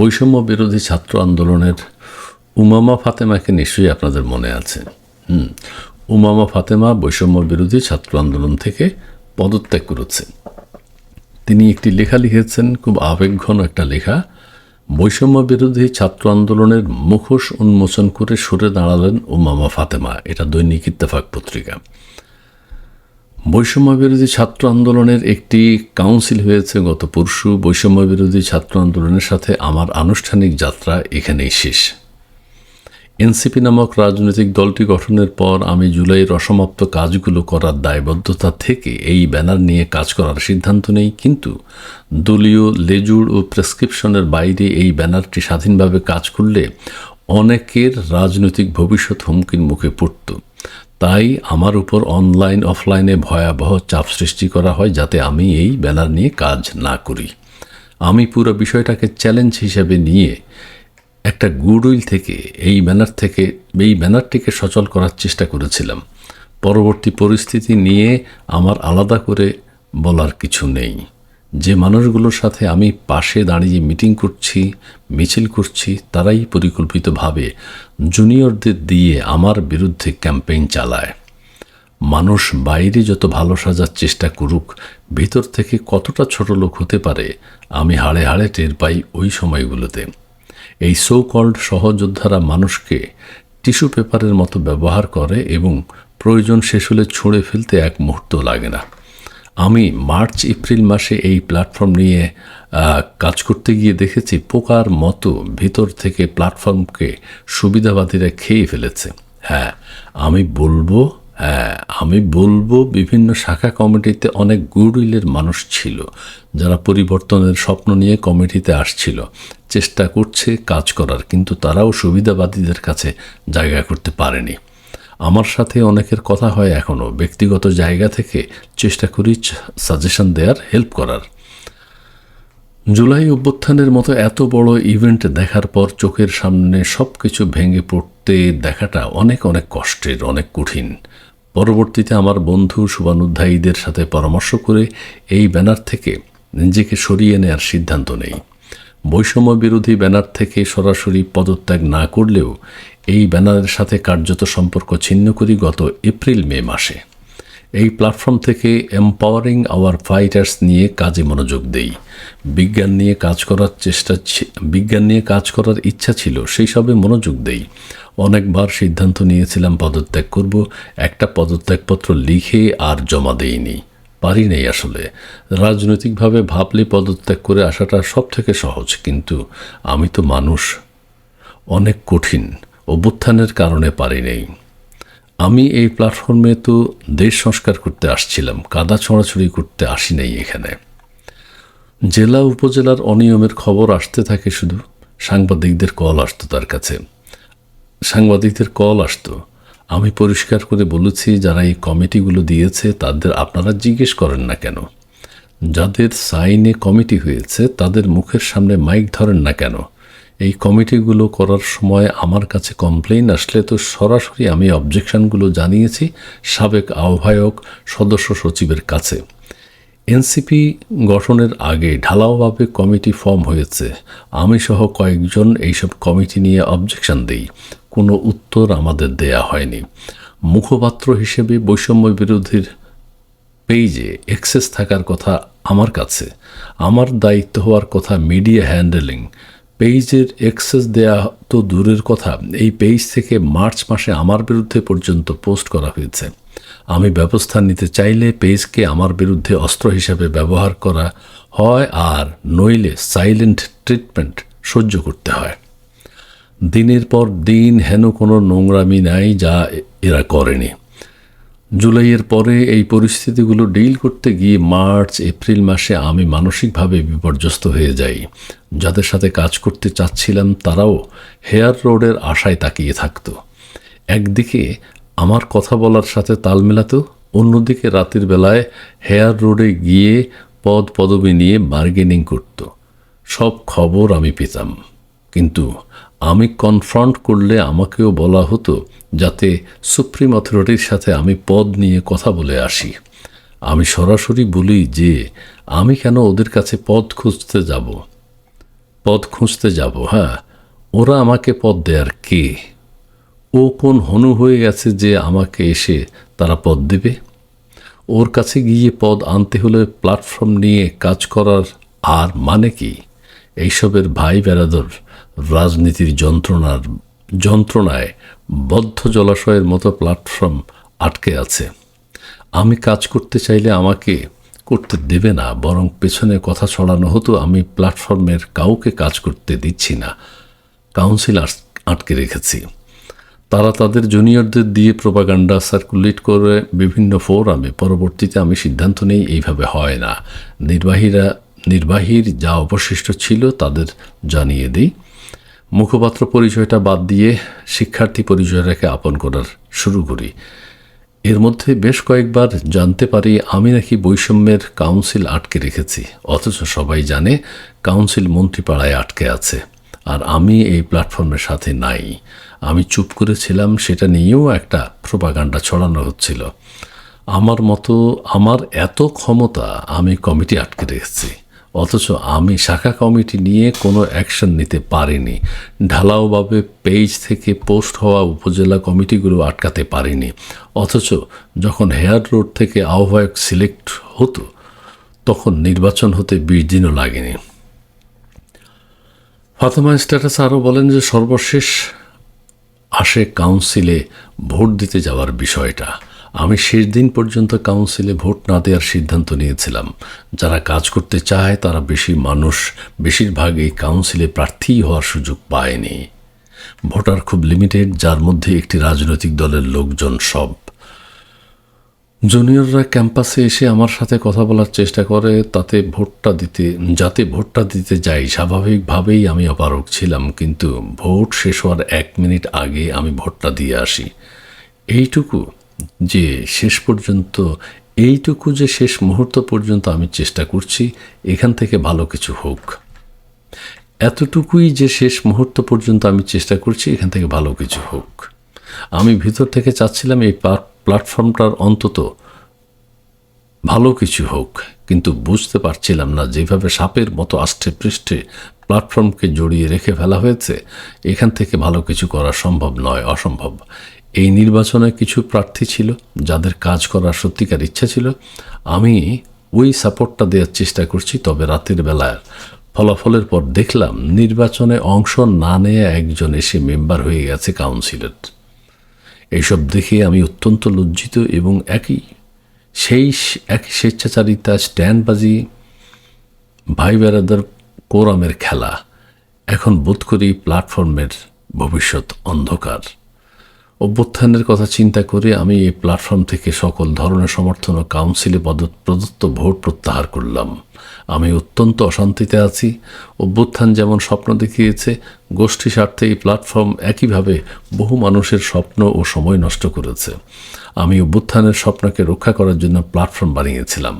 বৈষম্য বিরোধী ছাত্র আন্দোলনের উমামা ফাতেমাকে নিশ্চয়ই আপনাদের মনে আছে। হুম, উমামা ফাতেমা বৈষম্য বিরোধী ছাত্র আন্দোলন থেকে পদত্যাগ করেছেন। তিনি একটি লেখা লিখেছেন, খুব আবেগঘন একটা লেখা। বৈষম্য বিরোধী ছাত্র আন্দোলনের মুখোশ উন্মোচন করে সরে দাঁড়ালেন উমামা ফাতেমা। এটা দৈনিক ইত্তেফাক পত্রিকা। বৈষম্য বিরোধী ছাত্র আন্দোলনের একটি কাউন্সিল হয়েছে গত পরশু। বৈষম্য বিরোধী ছাত্র আন্দোলনের সাথে আমার আনুষ্ঠানিক যাত্রা এখানেই শেষ। এনসিপি নামক রাজনৈতিক দলটি গঠনের পর আমি জুলাইয়ের অসমাপ্ত কাজগুলো করার দায়বদ্ধতা থেকে এই ব্যানার নিয়ে কাজ করার সিদ্ধান্ত নেই, কিন্তু দলীয় লেজুর ও প্রেসক্রিপশনের বাইরে এই ব্যানারটি স্বাধীনভাবে কাজ করলে অনেকের রাজনৈতিক ভবিষ্যৎ হুমকির মুখে পড়ত। তাই আমার উপর অনলাইন, অফলাইনে ভয়াবহ চাপ সৃষ্টি করা হয় যাতে আমি এই ব্যানার নিয়ে কাজ না করি। আমি পুরো বিষয়টাকে চ্যালেঞ্জ হিসেবে নিয়ে একটা গুডউইল থেকে, এই ব্যানার থেকে, এই ব্যানারটিকে সচল করার চেষ্টা করেছিলাম। পরবর্তী পরিস্থিতি নিয়ে আমার আলাদা করে বলার কিছু নেই। যে মানুষগুলোর সাথে আমি পাশে দাঁড়িয়ে মিটিং করছি, মিছিল করছি, তারাই পরিকল্পিতভাবে জুনিয়রদের দিয়ে আমার বিরুদ্ধে ক্যাম্পেইন চালায়। মানুষ বাইরে যত ভালো সাজার চেষ্টা করুক, ভিতর থেকে কতটা ছোট লোক হতে পারে, আমি হাড়ে হাড়ে টের পাই ওই সময়গুলোতে। এই সো কল্ড সহযোদ্ধারা মানুষকে টিস্যু পেপারের মতো ব্যবহার করে এবং প্রয়োজন শেষ হলে ছুঁড়ে ফেলতে এক মুহূর্ত লাগে না। আমি মার্চ, এপ্রিল মাসে এই প্ল্যাটফর্ম নিয়ে কাজ করতে গিয়ে দেখেছি পোকার মতো ভিতর থেকে প্ল্যাটফর্মকে সুবিধাবাদীরা খেয়ে ফেলেছে। হ্যাঁ আমি বলব হ্যাঁ আমি বলব বিভিন্ন শাখা কমিটিতে অনেক গুডউইলের মানুষ ছিল, যারা পরিবর্তনের স্বপ্ন নিয়ে কমিটিতে আসছিল। চেষ্টা করছে কাজ করার, কিন্তু তারাও সুবিধাবাদীদের কাছে জায়গা করতে পারেনি। আমার সাথে অনেকের কথা হয় এখনও ব্যক্তিগত জায়গা থেকে চেষ্টা করি সাজেশন দেওয়ার হেল্প করার। জুলাই অভ্যুত্থানের মতো এত বড় ইভেন্ট দেখার পর চোখের সামনে সব কিছু ভেঙে পড়তে দেখাটা অনেক অনেক কষ্টের, অনেক কঠিন। পরবর্তীতে আমার বন্ধু শুভানুধ্যায়ীদের সাথে পরামর্শ করে এই ব্যানার থেকে নিজেকে সরিয়ে নেওয়ার সিদ্ধান্ত নেই। বৈষম্য বিরোধী ব্যানার থেকে সরাসরি পদত্যাগ না করলেও এই ব্যানারের সাথে কার্যত সম্পর্ক ছিন্ন করি গত এপ্রিল মে মাসে। এই প্ল্যাটফর্ম থেকে এম্পাওয়ারিং আওয়ার ফাইটার্স নিয়ে কাজে মনোযোগ দেই। বিজ্ঞান নিয়ে কাজ করার চেষ্টা বিজ্ঞান নিয়ে কাজ করার ইচ্ছা ছিল, সেই সবে মনোযোগ দেই। অনেকবার সিদ্ধান্ত নিয়েছিলাম পদত্যাগ করব, একটা পদত্যাগপত্র লিখে আর জমা দেইনি। পারি নেই আসলে। রাজনৈতিকভাবে ভাবলে পদত্যাগ করে আসাটা সব থেকে সহজ, কিন্তু আমি তো মানুষ। অনেক কঠিন, অভ্যুত্থানের কারণে পারি নেই। আমি এই প্ল্যাটফর্মে তো দেশ সংস্কার করতে আসছিলাম, কাদা ছড়াছড়ি করতে আসি নাই এখানে। জেলা উপজেলার অনিয়মের খবর আসতে থাকে শুধু। সাংবাদিকদের কল আসতো তার কাছে। সাংবাদিকদের কল আসতো। আমি পরিষ্কার করে বলেছি, যারা এই কমিটিগুলো দিয়েছে, তাদের আপনারা জিজ্ঞেস করেন না কেন? যাদের সাইনে কমিটি হয়েছে, তাদের মুখের সামনে মাইক ধরেন না কেন? এই কমিটিগুলো করার সময় আমার কাছে কমপ্লেইন আসলে তো সরাসরি আমি অবজেকশনগুলো জানিয়েছি সাবেক আহ্বায়ক, সদস্য সচিবের কাছে। এনসিপি গঠনের আগে ঢালাওভাবে কমিটি ফর্ম হয়েছে। আমি সহ কয়েকজন এইসব কমিটি নিয়ে অবজেকশন দিই। কোনো উত্তর আমাদের দেয়া হয়নি। মুখপাত্র হিসেবে বৈষম্য বিরোধীর পেইজে এক্সেস থাকার কথা আমার কাছে। আমার দায়িত্ব হওয়ার কথা মিডিয়া হ্যান্ডেলিং পেইজের এক্সেস দেয়া তো দূরের কথা। এই পেইজ থেকে মার্চ মাসে আমার বিরুদ্ধে পর্যন্ত পোস্ট করা হয়েছে। আমি ব্যবস্থা নিতে চাইলে পেজকে আমার বিরুদ্ধে অস্ত্র হিসাবে ব্যবহার করা হয় আর নইলে সাইলেন্ট ট্রিটমেন্ট সহ্য করতে হয়। দিনের পর দিন হেন কোনো নোংরামি নাই যা এরা করেনি। জুলাইয়ের পরে এই পরিস্থিতিগুলো ডিল করতে গিয়ে মার্চ, এপ্রিল মাসে আমি মানসিকভাবে বিপর্যস্ত হয়ে যাই। যাদের সাথে কাজ করতে চাচ্ছিলাম তারাও হেয়ার রোডের আশায় তাকিয়ে থাকত। একদিকে আমার কথা বলার সাথে তাল মেলাতো, অন্যদিকে রাতের বেলায় হেয়ার রোডে গিয়ে পদ পদবি নিয়ে বার্গেনিং করত। সব খবর আমি পেতাম। কিন্তু আমি কনফ্রন্ট করলে আমাকেও বলা হতো যাতে সুপ্রিম অথরিটির সাথে আমি পদ নিয়ে কথা বলে আসি। আমি সরাসরি বলি যে, আমি কেন ওদের কাছে পদ খুঁজতে যাব? পদ খুঁজতে যাব হ্যাঁ। ওরা আমাকে পদ দেয়ার কে? ও কোন হনু হয়ে গেছে যে আমাকে এসে তারা পদ দেবে? ওর কাছে গিয়ে পদ আনতে হলে প্ল্যাটফর্ম নিয়ে কাজ করার আর মানে কি? এইসবের ভাই বেড়াদর রাজনীতির যন্ত্রণার, যন্ত্রণায় বদ্ধ জলাশয়ের মতো প্ল্যাটফর্ম আটকে আছে। আমি কাজ করতে চাইলে আমাকে করতে দেবে না, বরং পেছনে কথা ছড়ানো হতো, আমি প্ল্যাটফর্মের কাউকে কাজ করতে দিচ্ছি না। কাউন্সিল আটকে রেখেছি। তারা তাদের জুনিয়রদের দিয়ে প্রোপাগান্ডা সার্কুলেট করে বিভিন্ন ফোরামে পরবর্তীতে আমি সিদ্ধান্ত নেই, এইভাবে হয় না। নির্বাহীরা, নির্বাহীর যা অবশিষ্ট ছিল তাদের জানিয়ে দিই। মুখপাত্র পরিচয়টা বাদ দিয়ে শিক্ষার্থী পরিচয়টাকে আপন করার শুরু করি। এর মধ্যে বেশ কয়েকবার জানতে পারি আমি নাকি বৈষম্যের কাউন্সিল আটকে রেখেছি, অথচ সবাই জানে কাউন্সিল মন্ত্রীপাড়ায় আটকে আছে, আর আমি এই প্ল্যাটফর্মের সাথে নাই। আমি চুপ করেছিলাম, সেটা নিয়েও একটা প্রোপাগান্ডা ছড়ানো হচ্ছিল। আমার মতো, আমার এত ক্ষমতা আমি কমিটি আটকে রেখেছি। অথচ আমি শাখা কমিটি নিয়ে কোনো অ্যাকশন নিতে পারিনি। ঢালাওভাবে পেজ থেকে পোস্ট হওয়া উপজেলা কমিটিগুলো আটকাতে পারিনি। অথচ যখন হেয়ার রোড থেকে আহ্বায়ক সিলেক্ট হতো, তখন নির্বাচন হতে বিশ দিনও লাগেনি। ফাতেমা স্ট্যাটাস আরও বলেন যে সর্বশেষ আসে কাউন্সিলে ভোট দিতে যাওয়ার বিষয়টা। আমি শেষ দিন পর্যন্ত কাউন্সিলে ভোট না দেওয়ার সিদ্ধান্ত নিয়েছিলাম। যারা কাজ করতে চায়, তারা বেশি মানুষ, বেশিরভাগ এই কাউন্সিলে প্রার্থী হওয়ার সুযোগ পায়নি। ভোটার খুব লিমিটেড যার মধ্যে একটি রাজনৈতিক দলের লোকজন সব। জুনিয়ররা ক্যাম্পাসে এসে আমার সাথে কথা বলার চেষ্টা করে, তাতে ভোটটা দিতে, যাতে ভোটটা দিতে যাই, স্বাভাবিকভাবেই আমি অপারক ছিলাম, কিন্তু ভোট শেষ হওয়ার এক মিনিট আগে আমি ভোটটা দিয়ে আসি। এইটুকু যে শেষ পর্যন্ত এইটুকু যে শেষ মুহূর্ত পর্যন্ত আমি চেষ্টা করছি, এখান থেকে ভালো কিছু হোক। এতটুকুই যে শেষ মুহূর্ত পর্যন্ত আমি চেষ্টা করছি, এখান থেকে ভালো কিছু হোক। আমি ভিতর থেকে চাচ্ছিলাম এই প্ল্যাটফর্মটার অন্তত ভালো কিছু হোক, কিন্তু বুঝতে পারছিলাম না যেভাবে সাপের মতো আষ্টে পৃষ্ঠে প্ল্যাটফর্মকে জড়িয়ে রেখে ফেলা হয়েছে, এখান থেকে ভালো কিছু করা সম্ভব নয়, অসম্ভব। এই নির্বাচনে কিছু প্রার্থী ছিল, যাদের কাজ করার সত্যিকার ইচ্ছা ছিল। আমি ওই সাপোর্টটা দেওয়ার চেষ্টা করছি তবে রাতের বেলায়। ফলাফলের পর দেখলাম নির্বাচনে অংশ না নেয়া একজন এসে মেম্বার হয়ে গেছে কাউন্সিলের। এইসব দেখে আমি অত্যন্ত লজ্জিত এবং একই, সেই এক স্বেচ্ছাচারিতা, স্ট্যান্ডবাজি, ভাই বেড়াদার কোরামের খেলা এখন বোধ করি প্ল্যাটফর্মের ভবিষ্যৎ অন্ধকার। অভ্যুত্থানের কথা চিন্তা করে আমি এই প্ল্যাটফর্ম থেকে সকল ধরনের সমর্থন ও কাউন্সিলে প্রদত্ত ভোট প্রত্যাহার করলাম। আমি অত্যন্ত অশান্তিতে আছি। অভ্যুত্থান যেমন স্বপ্ন দেখিয়েছে, গোষ্ঠী স্বার্থে এই প্ল্যাটফর্ম একইভাবে বহু মানুষের স্বপ্ন ও সময় নষ্ট করেছে। আমি অভ্যুত্থানের স্বপ্নকে রক্ষা করার জন্য প্ল্যাটফর্ম বানিয়েছিলাম।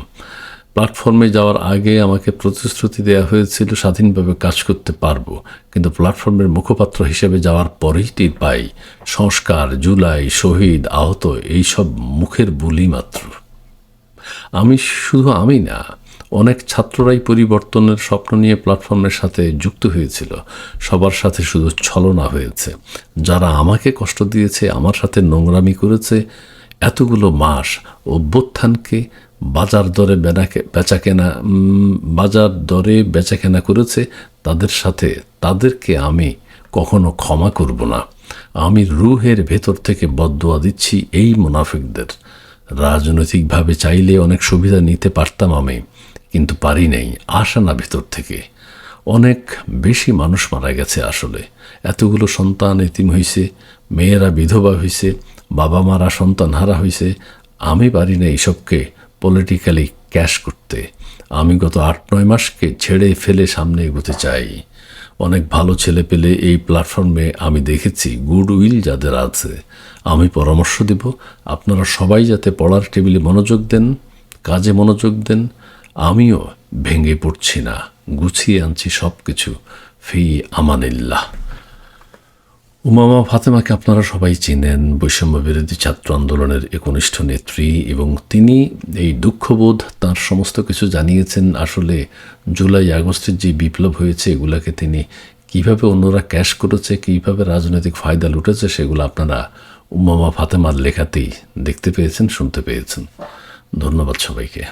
প্ল্যাটফর্মে যাওয়ার আগে আমাকে প্রতিশ্রুতি দেওয়া হয়েছিল, স্বাধীনভাবে কাজ করতে পারব। কিন্তু প্ল্যাটফর্মের মুখপাত্র হিসেবে যাওয়ার পরেই টের পাই, সংস্কার, জুলাই, শহীদ, আহত, এইসব মুখের বুলি মাত্র। আমি শুধু আমি না, অনেক ছাত্ররাই পরিবর্তনের স্বপ্ন নিয়ে প্ল্যাটফর্মের সাথে যুক্ত হয়েছিল। সবার সাথে শুধু ছলনা হয়েছে। যারা আমাকে কষ্ট দিয়েছে, আমার সাথে নোংরামি করেছে, এতগুলো মাস অভ্যুত্থানকে বাজার দরে বেচাকেনা উম, বাজার দরে বেচাকেনা করেছে তাদের সাথে তাদেরকে আমি কখনো ক্ষমা করব না। আমি রুহের ভেতর থেকে বদদোয়া দিচ্ছি এই মুনাফিকদের। রাজনৈতিকভাবে চাইলে অনেক সুবিধা নিতে পারতাম আমি কিন্তু পারি নাই আসা না ভেতর থেকে। অনেক বেশি মানুষ মারা গেছে আসলে। এতগুলো সন্তান এতিম হয়েছে মেয়েরা বিধবা হয়েছে বাবা মারা সন্তান হারা হয়েছে আমি পারি না এইসবকে পলিটিক্যালি ক্যাশ করতে। আমি গত আট, নয় মাসকে ছেড়ে ফেলে সামনে এগোতে চাই। অনেক ভালো ছেলে পেলে এই প্ল্যাটফর্মে আমি দেখেছি গুড উইল যাদের আছে। আমি পরামর্শ দেব, আপনারা সবাই যাতে পড়ার টেবিলে মনোযোগ দেন, কাজে মনোযোগ দেন, আমিও ভেঙে পড়ছি না, গুছিয়ে আনছি সব কিছু ফি আমানিল্লাহ। উমামা ফাতেমাকে আপনারা সবাই চিনেন। বৈষম্য বিরোধী ছাত্র আন্দোলনের একনিষ্ঠ নেত্রী এবং তিনি এই দুঃখবোধ তার সমস্ত কিছু জানিয়েছেন। আসলে জুলাই, আগস্টের যে বিপ্লব হয়েছে, এগুলাকে তিনি কীভাবে অন্যরা ক্যাশ করেছে, কীভাবে রাজনৈতিক ফায়দা লুটেছে, সেগুলো আপনারা উমামা ফাতেমার লেখাতেই দেখতে পেয়েছেন, শুনতে পেয়েছেন। ধন্যবাদ সবাইকে।